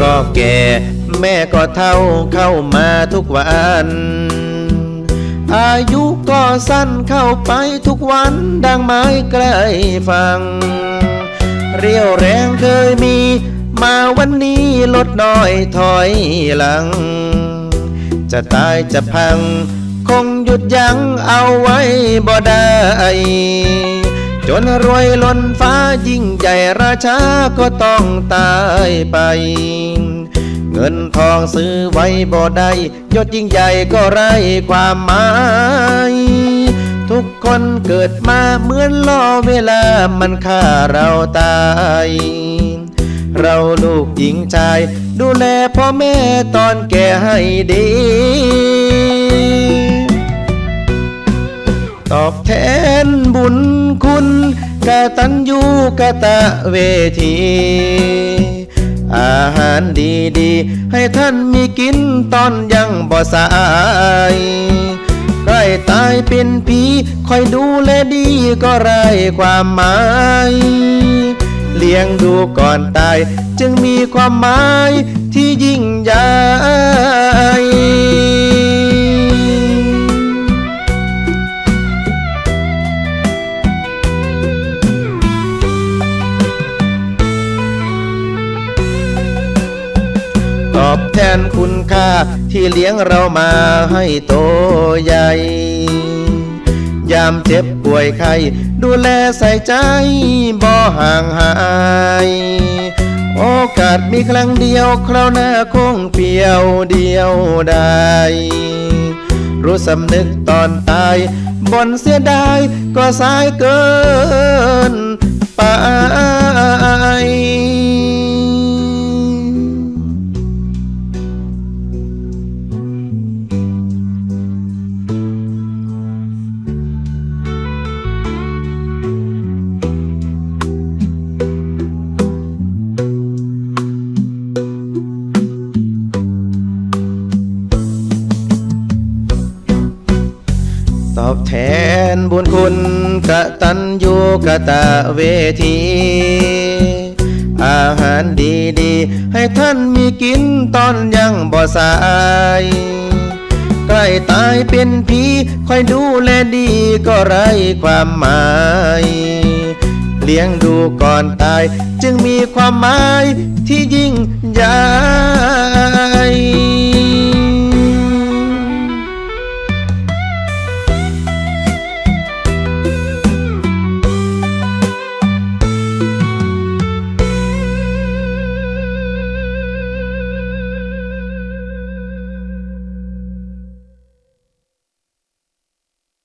ก็แก่ แม่ก็เท่าเข้ามาทุกวัน อายุก็สั้นเข้าไปทุกวันดังไม้ใกล้ฟัง เรียวแรงเคยมี มาวันนี้ลดน้อยถอยหลัง จะตายจะพัง คงหยุดยั้งเอาไว้บ่ได้ นรวยล้นฟ้ายิ่งใหญ่ราชาก็ต้องตายไป เงินทองซื้อไว้บ่ได้ยศยิ่งใหญ่ก็ไร้ความหมาย ทุกคนเกิดมาเหมือนล่อเวลามันฆ่าเราตายเราลูกหญิงชาย ดูแลพ่อแม่ตอนแก่ให้ดี ตัญญูกะตะเวที อาหารดีๆ ให้ท่านมีกินตอนยังบ่สายใกล้ตายเป็นผีคอยดูแลดีก็ไรความหมาย เลี้ยงดูก่อนตาย จึงมีความหมายที่ยิ่งใหญ่ ทนคุณค่าที่เลี้ยงเรามาให้โตใหญ่ ยามเจ็บป่วยไข้ดูแลใส่ใจบ่ห่างหาย โอกาสมีครั้งเดียวคราวหน้าคงเปียวเดียวได้รู้สำนึกตอนตายบนเสียดายก็สายเกินไป บแทนบุญคุณกะตันยูกะตะเวที อาหารดีๆ ให้ท่านมีกินตอนยังบ่สายใกล้ตายเป็นผีคอยดูแลดีก็ไรความหมาย เลี้ยงดูก่อนตาย จึงมีความหมายที่ยิ่งใหญ่